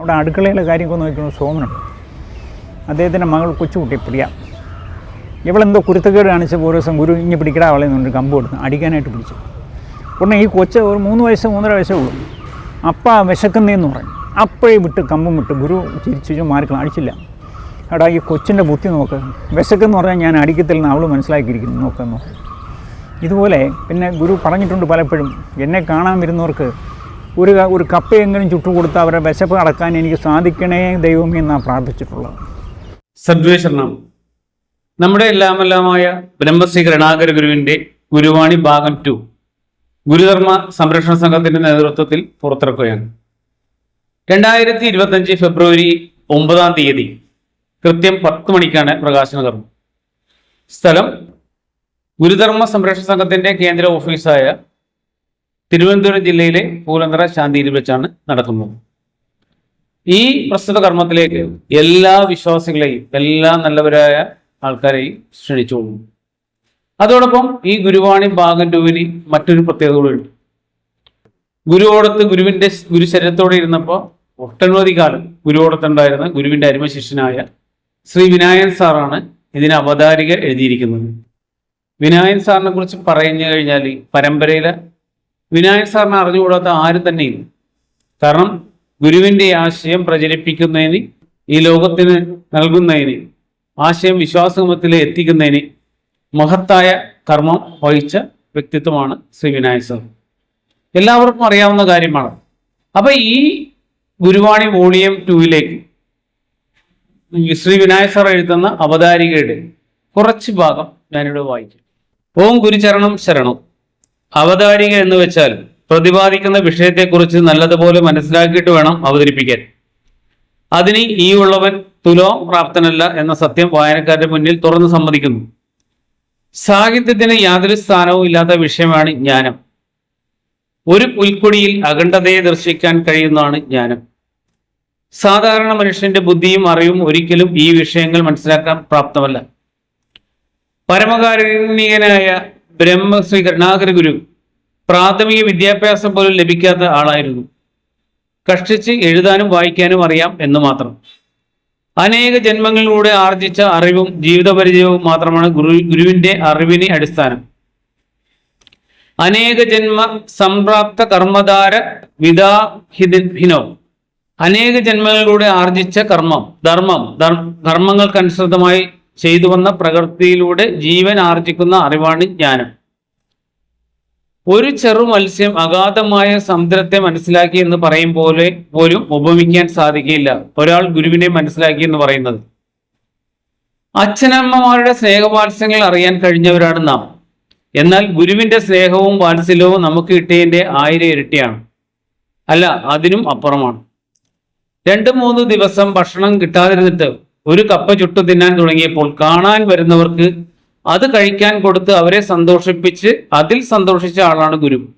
അവിടെ അടുക്കളയിലെ കാര്യമൊക്കെ നോക്കുന്നത് സോമനുണ്ട്. അദ്ദേഹത്തിന്റെ മകൾ കൊച്ചുകുട്ടി പ്രിയ. ഇവളെന്തോ കുരുത്തക്കേട് കാണിച്ചപ്പോൾ ഒരു ദിവസം ഗുരു ഇങ്ങനെ പിടിക്കടാ അവളെ നിന്നൊരു കമ്പ് കൊടുത്ത് അടിക്കാനായിട്ട് പിടിച്ചു. ഉടനെ ഈ കൊച്ച് ഒരു മൂന്ന് വയസ്സ് മൂന്നര വയസ്സേ ഉള്ളൂ. അപ്പ വിശക്കുന്നതെന്ന് പറഞ്ഞു. അപ്പോഴേ വിട്ട് കമ്പും വിട്ട് ഗുരു ചിരിച്ചു മാർക്ക് അടിച്ചില്ല എടാ ഈ കൊച്ചിന്റെ ബുദ്ധി നോക്ക്. വിശക്കെന്ന് പറഞ്ഞാൽ ഞാൻ അടിക്കത്തില്ലെന്ന് അവൾ മനസ്സിലാക്കിയിരിക്കുന്നു. നോക്കുന്നു ഇതുപോലെ പിന്നെ ഗുരു പറഞ്ഞിട്ടുണ്ട് പലപ്പോഴും. എന്നെ കാണാൻ വരുന്നവർക്ക് ഒരു ഒരു കപ്പയെങ്കിലും ചുട്ടു കൊടുത്ത് അവരെ വിശപ്പ് അടക്കാൻ എനിക്ക് സാധിക്കണേ ദൈവമേ എന്നാണ് പ്രാർത്ഥിച്ചിട്ടുള്ളത്. സദ്വേഷണം നമ്മുടെ എല്ലാമെല്ലാമായ ബ്രഹ്മശ്രീ കരുണാകര ഗുരുവിന്റെ ഗുരുവാണി ഭാഗം ടു ഗുരുധർമ്മ സംരക്ഷണ സംഘത്തിന്റെ നേതൃത്വത്തിൽ പുറത്തിറക്കുകയാണ്. രണ്ടായിരത്തി ഇരുപത്തഞ്ച് ഫെബ്രുവരി ഒമ്പതാം തീയതി കൃത്യം പത്ത് മണിക്കാണ് പ്രകാശന കർമ്മം സ്ഥലം ഗുരുധർമ്മ സംരക്ഷണ സംഘത്തിന്റെ കേന്ദ്ര ഓഫീസായ തിരുവനന്തപുരം ജില്ലയിലെ പൂലന്തറ ശാന്തിയിൽ വെച്ചാണ് നടക്കുന്നത് ഈ പ്രസ്തുത കർമ്മത്തിലേക്ക് എല്ലാ വിശ്വാസികളെയും എല്ലാ നല്ലവരായ ആൾക്കാരെയും ക്ഷണിച്ചോളൂ അതോടൊപ്പം ഈ ഗുരുവാണി ഭാഗം ടൂവിന് മറ്റൊരു പ്രത്യേകത കൂടിയുണ്ട് ഗുരുവോടത്ത് ഗുരുവിന്റെ ഗുരുശരീരത്തോടെ ഇരുന്നപ്പോൾ ഒട്ടനവധി കാലം ഗുരുവോടത്തുണ്ടായിരുന്ന ഗുരുവിന്റെ അരുമശിഷ്യനായ ശ്രീ വിനായൻ സാറാണ് ഇതിന് അവതാരിക എഴുതിയിരിക്കുന്നത്. വിനായൻ സാറിനെ കുറിച്ച് പറഞ്ഞു കഴിഞ്ഞാൽ പരമ്പരയിലെ വിനായൻ സാറിനെ അറിഞ്ഞുകൂടാത്ത ആരും തന്നെയില്ല. കാരണം ഗുരുവിന്റെ ആശയം പ്രചരിപ്പിക്കുന്നതിന് ഈ ലോകത്തിന് നൽകുന്നതിന് ആശയം വിശ്വാസമത്തിൽ എത്തിക്കുന്നതിന് മഹത്തായ കർമ്മം വഹിച്ച വ്യക്തിത്വമാണ് ശ്രീ വിനായക് സാർ. എല്ലാവർക്കും അറിയാവുന്ന കാര്യമാണ്. അപ്പൊ ഈ ഗുരുവാണി വോളിയം ടൂവിലേക്ക് ശ്രീ വിനായക് സാർ എഴുതുന്ന അവതാരികയുടെ കുറച്ച് ഭാഗം ഞാനിവിടെ വായിക്കും. ഓം ഗുരുചരണം ശരണം. അവതാരിക എന്ന് വെച്ചാൽ പ്രതിപാദിക്കുന്ന വിഷയത്തെക്കുറിച്ച് നല്ലതുപോലെ മനസ്സിലാക്കിയിട്ട് വേണം അവതരിപ്പിക്കാൻ. അതിന് ഈ ഉള്ളവൻ തുലോ പ്രാപ്തനല്ല എന്ന സത്യം വായനക്കാരുടെ മുന്നിൽ തുറന്നു സമ്മതിക്കുന്നു. സാഹിത്യത്തിന് യാതൊരു സ്ഥാനവും ഇല്ലാത്ത വിഷയമാണ് ജ്ഞാനം. ഒരു പുൽക്കൊടിയിൽ അഖണ്ഡതയെ ദർശിക്കാൻ കഴിയുന്നതാണ് ജ്ഞാനം. സാധാരണ മനുഷ്യന്റെ ബുദ്ധിയും അറിവും ഒരിക്കലും ഈ വിഷയങ്ങൾ മനസ്സിലാക്കാൻ പ്രാപ്തമല്ല. പരമകാരുണികനായ ബ്രഹ്മശ്രീ കരുണാകര ഗുരു പ്രാഥമിക വിദ്യാഭ്യാസം പോലും ലഭിക്കാത്ത ആളായിരുന്നു. കഷ്ടിച്ച് എഴുതാനും വായിക്കാനും അറിയാം എന്ന് മാത്രം. അനേക ജന്മങ്ങളിലൂടെ ആർജിച്ച അറിവും ജീവിതപരിചയവും മാത്രമാണ് ഗുരു ഗുരുവിന്റെ അറിവിന് അടിസ്ഥാനം. അനേക ജന്മ സംപ്രാപ്ത കർമ്മധാര വിദാഹിനോ അനേക ജന്മങ്ങളിലൂടെ ആർജിച്ച കർമ്മം ധർമ്മം ധർ- കർമ്മങ്ങൾക്കനുസൃതമായി ചെയ്തു വന്ന പ്രകൃതിയിലൂടെ ജീവൻ ആർജിക്കുന്ന അറിവാണ് ജ്ഞാനം. ഒരു ചെറു മത്സ്യം അഗാധമായ സമുദ്രത്തെ മനസ്സിലാക്കി എന്ന് പറയും പോലെ പോലും ഉപമിക്കാൻ സാധിക്കില്ല. ഒരാൾ ഗുരുവിനെ മനസ്സിലാക്കി എന്ന് പറയുന്നത്. അച്ഛനമ്മമാരുടെ സ്നേഹവാത്സ്യങ്ങൾ അറിയാൻ കഴിഞ്ഞവരാണ് നാം. എന്നാൽ ഗുരുവിന്റെ സ്നേഹവും വാത്സല്യവും നമുക്ക് കിട്ടിയതിന്റെ ആയിരം ഇരട്ടിയാണ്. അല്ല അതിനും അപ്പുറമാണ്. രണ്ട് മൂന്ന് ദിവസം ഭക്ഷണം കിട്ടാതിരുന്നിട്ട് ഒരു കപ്പ ചുട്ടു തിന്നാൻ തുടങ്ങിയപ്പോൾ കാണാൻ വരുന്നവർക്ക് അത് കഴിക്കാൻ കൊടുത്ത് അവരെ സന്തോഷിപ്പിച്ച് അതിൽ സന്തോഷിച്ച ആളാണ് ഗുരു.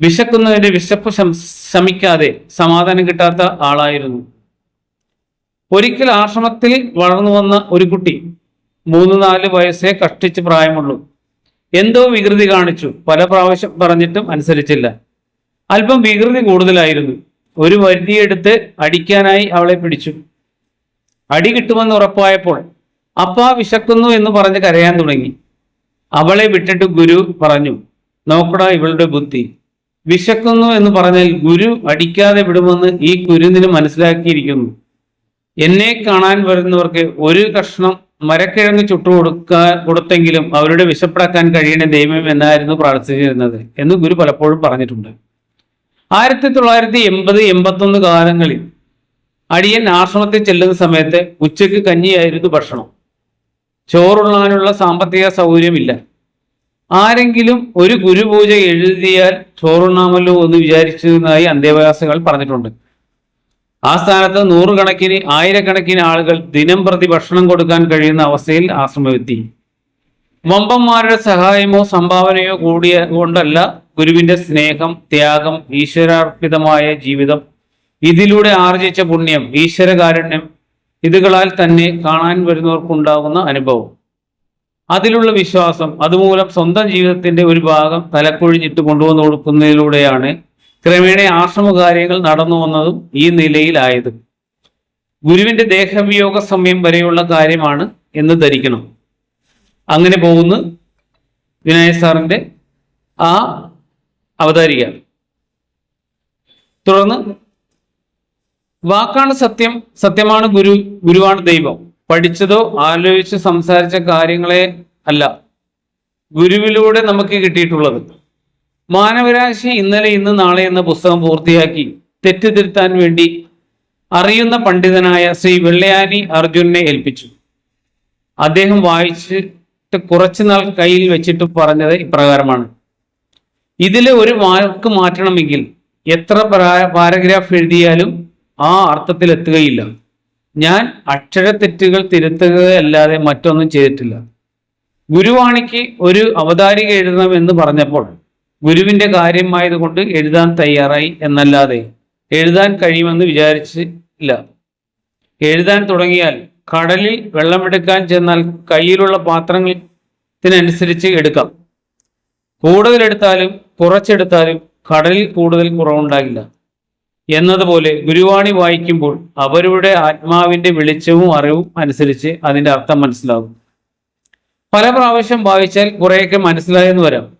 വിശക്കുന്നതിന്റെ വിശപ്പ് ശമിക്കാതെ സമാധാനം കിട്ടാത്ത ആളായിരുന്നു. ഒരിക്കൽ ആശ്രമത്തിൽ വളർന്നു വന്ന ഒരു കുട്ടി മൂന്ന് നാല് വയസ്സേ കഷ്ടിച്ച് പ്രായമുള്ളൂ. എന്തോ വികൃതി കാണിച്ചു. പല പ്രാവശ്യം പറഞ്ഞിട്ടും അനുസരിച്ചില്ല. അല്പം വികൃതി കൂടുതലായിരുന്നു. ഒരു വരുതിയെടുത്ത് അടിക്കാനായി അവളെ പിടിച്ചു. അടി കിട്ടുമെന്ന് ഉറപ്പായപ്പോൾ അപ്പ വിശക്കുന്നു എന്ന് പറഞ്ഞ് കരയാൻ തുടങ്ങി. അവളെ വിട്ടിട്ട് ഗുരു പറഞ്ഞു നോക്കടാ ഇവളുടെ ബുദ്ധി. വിശക്കുന്നു എന്ന് പറഞ്ഞാൽ ഗുരു അടിക്കാതെ വിടുമെന്ന് ഈ കുരുന്നിന് മനസ്സിലാക്കിയിരിക്കുന്നു. എന്നെ കാണാൻ വരുന്നവർക്ക് ഒരു കഷ്ണം മരക്കിഴങ്ങ് ചുട്ടു കൊടുക്കാൻ കൊടുത്തെങ്കിലും അവരുടെ വിശപ്പടക്കാൻ കഴിയണ ദൈവം എന്നായിരുന്നു പ്രാർത്ഥിച്ചിരുന്നത് എന്ന് ഗുരു പലപ്പോഴും പറഞ്ഞിട്ടുണ്ട്. ആയിരത്തി തൊള്ളായിരത്തി എൺപത് എൺപത്തൊന്ന് കാലങ്ങളിൽ അടിയൻ ആശ്രമത്തിൽ ചെല്ലുന്ന സമയത്ത് ഉച്ചയ്ക്ക് കഞ്ഞിയായിരുന്നു ഭക്ഷണം. ചോറുണ്ണാനുള്ള സാമ്പത്തിക സൗകര്യമില്ല. ആരെങ്കിലും ഒരു ഗുരുപൂജ എഴുതിയാൽ ചോറുണ്ണാമല്ലോ എന്ന് വിചാരിച്ചതായി അന്തേവാസികൾ പറഞ്ഞിട്ടുണ്ട്. ആ സ്ഥാനത്ത് നൂറുകണക്കിന് ആയിരക്കണക്കിന് ആളുകൾ ദിനം പ്രതി ഭക്ഷണം കൊടുക്കാൻ കഴിയുന്ന അവസ്ഥയിൽ ആശ്രമമെത്തി. വമ്പന്മാരുടെ സഹായമോ സംഭാവനയോ കൂടിയ കൊണ്ടല്ല ഗുരുവിന്റെ സ്നേഹം ത്യാഗം ഈശ്വരാർപ്പിതമായ ജീവിതം ഇതിലൂടെ ആർജിച്ച പുണ്യം ഈശ്വരകാരുണ്യം ഇതുകളാൽ തന്നെ കാണാൻ വരുന്നവർക്കുണ്ടാകുന്ന അനുഭവം. അതിലുള്ള വിശ്വാസം അതുമൂലം സ്വന്തം ജീവിതത്തിന്റെ ഒരു ഭാഗം തലക്കൊഴിഞ്ഞിട്ട് കൊണ്ടുവന്നു കൊടുക്കുന്നതിലൂടെയാണ് ക്രമേണ ആശ്രമ കാര്യങ്ങൾ നടന്നു വന്നതും ഈ നിലയിലായത് ഗുരുവിന്റെ ദേഹവിയോഗ സമയം വരെയുള്ള കാര്യമാണ് എന്ന് ധരിക്കണം. അങ്ങനെ പോകുന്നു വിനായക സാറിന്റെ ആ അവതാരിക. തുടർന്ന് വാക്കാണ് സത്യം. സത്യമാണ് ഗുരു. ഗുരുവാണ് ദൈവം. പഠിച്ചതോ ആലോചിച്ച് സംസാരിച്ച കാര്യങ്ങളെ അല്ല. ഗുരുവിലൂടെ നമുക്ക് കിട്ടിയിട്ടുള്ളത്. മാനവരാശി ഇന്നലെ ഇന്ന് നാളെ എന്ന പുസ്തകം പൂർത്തിയാക്കി തെറ്റുതിരുത്താൻ വേണ്ടി അറിയുന്ന പണ്ഡിതനായ ശ്രീ വെള്ളയാനി അർജുനെ ഏൽപ്പിച്ചു. അദ്ദേഹം വായിച്ചിട്ട് കുറച്ചുനാൾ കയ്യിൽ വെച്ചിട്ട് പറഞ്ഞത് ഇപ്രകാരമാണ്. ഇതിലെ ഒരു വാക്ക് മാറ്റണമെങ്കിൽ എത്ര പാരാ- പാരഗ്രാഫ് എഴുതിയാലും ആ അർത്ഥത്തിൽ എത്തുകയില്ല ഞാൻ അക്ഷരത്തെറ്റുകൾ തിരുത്തുകയല്ലാതെ മറ്റൊന്നും ചെയ്തിട്ടില്ല. ഗുരുവാണിക്ക് ഒരു അവതാരിക എഴുതണം എന്ന് പറഞ്ഞപ്പോൾ ഗുരുവിന്റെ കാര്യമായതുകൊണ്ട് എഴുതാൻ തയ്യാറായി എന്നല്ലാതെ എഴുതാൻ കഴിയുമെന്ന് വിചാരിച്ചില്ല. എഴുതാൻ തുടങ്ങിയാൽ കടലിൽ വെള്ളമെടുക്കാൻ ചെന്നാൽ കയ്യിലുള്ള പാത്രത്തിനനുസരിച്ച് എടുക്കാം. കൂടുതലെടുത്താലും കുറച്ചെടുത്താലും കടലിൽ കൂടുതൽ കുറവുണ്ടാകില്ല. എന്നതുപോലെ ഗുരുവാണി വായിക്കുമ്പോൾ അവരുടെ ആത്മാവിന്റെ വെളിച്ചവും അറിവും അനുസരിച്ച് അതിന്റെ അർത്ഥം മനസ്സിലാകും. പല പ്രാവശ്യം വായിച്ചാൽ കുറേയൊക്കെ മനസ്സിലായെന്ന് വരാം.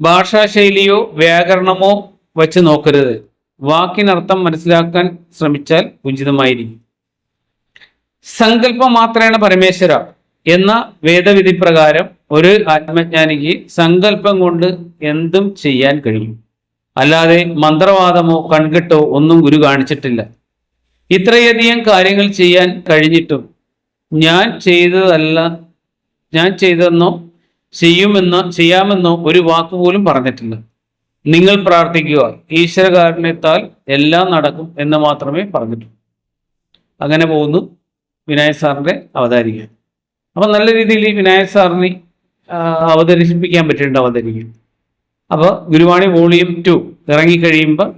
ഭാഷാശൈലിയോ വ്യാകരണമോ വച്ച് നോക്കരുത്. വാക്കിനർത്ഥം മനസ്സിലാക്കാൻ ശ്രമിച്ചാൽ ഉചിതമായിരിക്കും. സങ്കല്പം മാത്രേണ പരമേശ്വര എന്ന വേദവിധി പ്രകാരം ഒരു ആത്മജ്ഞാനിക്ക് സങ്കല്പം കൊണ്ട് എന്തും ചെയ്യാൻ കഴിയും. അല്ലാതെ മന്ത്രവാദമോ കൺകെട്ടോ ഒന്നും ഗുരു കാണിച്ചിട്ടില്ല. ഇത്രയധികം കാര്യങ്ങൾ ചെയ്യാൻ കഴിഞ്ഞിട്ടും ഞാൻ ചെയ്തതല്ല ഞാൻ ചെയ്തെന്നോ ചെയ്യുമെന്നോ ചെയ്യാമെന്നോ ഒരു വാക്ക് പോലും പറഞ്ഞിട്ടില്ല. നിങ്ങൾ പ്രാർത്ഥിക്കുക ഈശ്വരകാരണത്താൽ എല്ലാം നടക്കും എന്ന് മാത്രമേ പറഞ്ഞിട്ടുള്ളൂ അങ്ങനെ പോകുന്നു വിനായക് സാറിന്റെ അവതാരിക. അപ്പൊ നല്ല രീതിയിൽ വിനായക് സാറിനെ അവതരിപ്പിക്കാൻ പറ്റിയിട്ടുണ്ട് അവതരിക്കും അപ്പോൾ ഗുരുവാണി വോളിയം ടു ഇറങ്ങിക്കഴിയുമ്പോൾ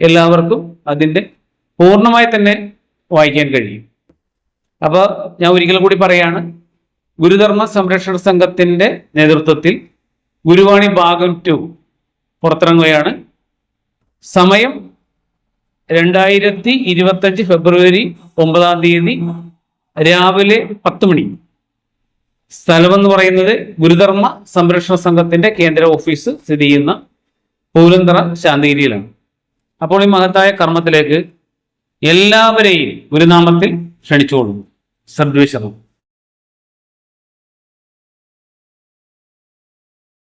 എല്ലാവർക്കും അതിന്റെ പൂർണമായി തന്നെ വായിക്കാൻ കഴിയും. അപ്പോൾ ഞാൻ ഒരിക്കൽ കൂടി പറയാണ് ഗുരുധർമ്മ സംരക്ഷണ സംഘത്തിന്റെ നേതൃത്വത്തിൽ ഗുരുവാണി ഭാഗം ടു പുറത്തിറങ്ങുകയാണ്. സമയം രണ്ടായിരത്തി ഇരുപത്തഞ്ച് ഫെബ്രുവരി ഒമ്പതാം തീയതി രാവിലെ പത്ത് മണി. സ്ഥലമെന്ന് പറയുന്നത് ഗുരുധർമ്മ സംരക്ഷണ സംഘത്തിന്റെ കേന്ദ്ര ഓഫീസ് സ്ഥിതി ചെയ്യുന്ന പൂരന്തറ ശാന്തിഗിരിയിലാണ്. അപ്പോൾ ഈ മഹത്തായ കർമ്മത്തിലേക്ക് എല്ലാവരെയും ഗുരുനാമത്തിൽ ക്ഷണിച്ചുകൊള്ളുന്നു. സദ്വിശണം